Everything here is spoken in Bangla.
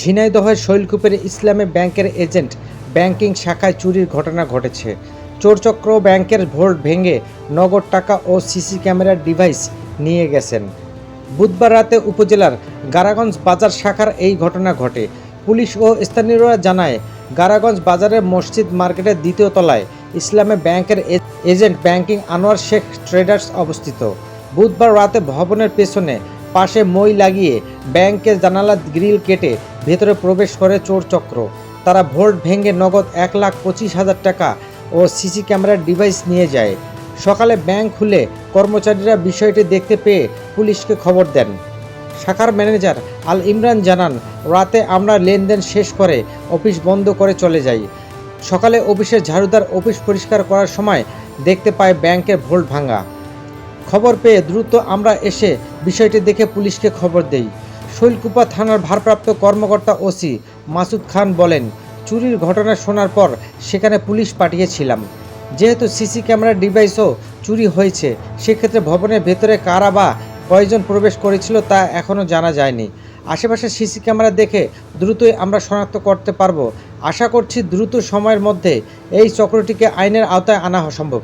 ঝিনাইদহের শৈলকুপের ইসলামী ব্যাংকের এজেন্ট ব্যাংকিং শাখায় চুরির ঘটনা ঘটেছে। চোরচক্র ব্যাংকের ভোল্ট ভেঙে নগদ টাকা ও সিসি ক্যামেরার ডিভাইস নিয়ে গেছেন। বুধবার রাতে উপজেলার গারাগঞ্জ বাজার শাখার এই ঘটনা ঘটে। পুলিশ ও স্থানীয়রা জানায়, গারাগঞ্জ বাজারের মসজিদ মার্কেটের দ্বিতীয় তলায় ইসলামী ব্যাংকের agent banking Anwar Sheikh traders অবস্থিত। বুধবার রাতে ভবনের পেছনে পাশে মই লাগিয়ে ব্যাংকের জানালা গ্রিল কেটে ভেতরে প্রবেশ করে চোর চক্র। তারা ভোল্ট ভেঙে নগদ এক লাখ পঁচিশ হাজার টাকা ও সিসি ক্যামেরার ডিভাইস নিয়ে যায়। সকালে ব্যাংক খুলে কর্মচারীরা বিষয়টি দেখতে পেয়ে পুলিশকে খবর দেন। শাখার ম্যানেজার আল ইমরান জানান, রাতে আমরা লেনদেন শেষ করে অফিস বন্ধ করে চলে যাই। সকালে অফিসের ঝাড়ুদার অফিস পরিষ্কার করার সময় দেখতে পায় ব্যাংকের ভোল্ট ভাঙা। খবর পেয়ে দ্রুত আমরা এসে বিষয়টি দেখে পুলিশকে খবর দেই। শৈলকুপা থানার ভারপ্রাপ্ত কর্মকর্তা ওসি মাসুদ খান বলেন, চুরির ঘটনা শোনার পর সেখানে পুলিশ পাঠিয়েছিলাম। যেহেতু সিসি ক্যামেরার ডিভাইসও চুরি হয়েছে, সেক্ষেত্রে ভবনের ভেতরে কারা বা কয়জন প্রবেশ করেছিল তা এখনও জানা যায়নি। আশেপাশে সিসি ক্যামেরা দেখে দ্রুতই আমরা শনাক্ত করতে পারব। আশা করছি দ্রুত সময়ের মধ্যে এই চক্রটিকে আইনের আওতায় আনা সম্ভব।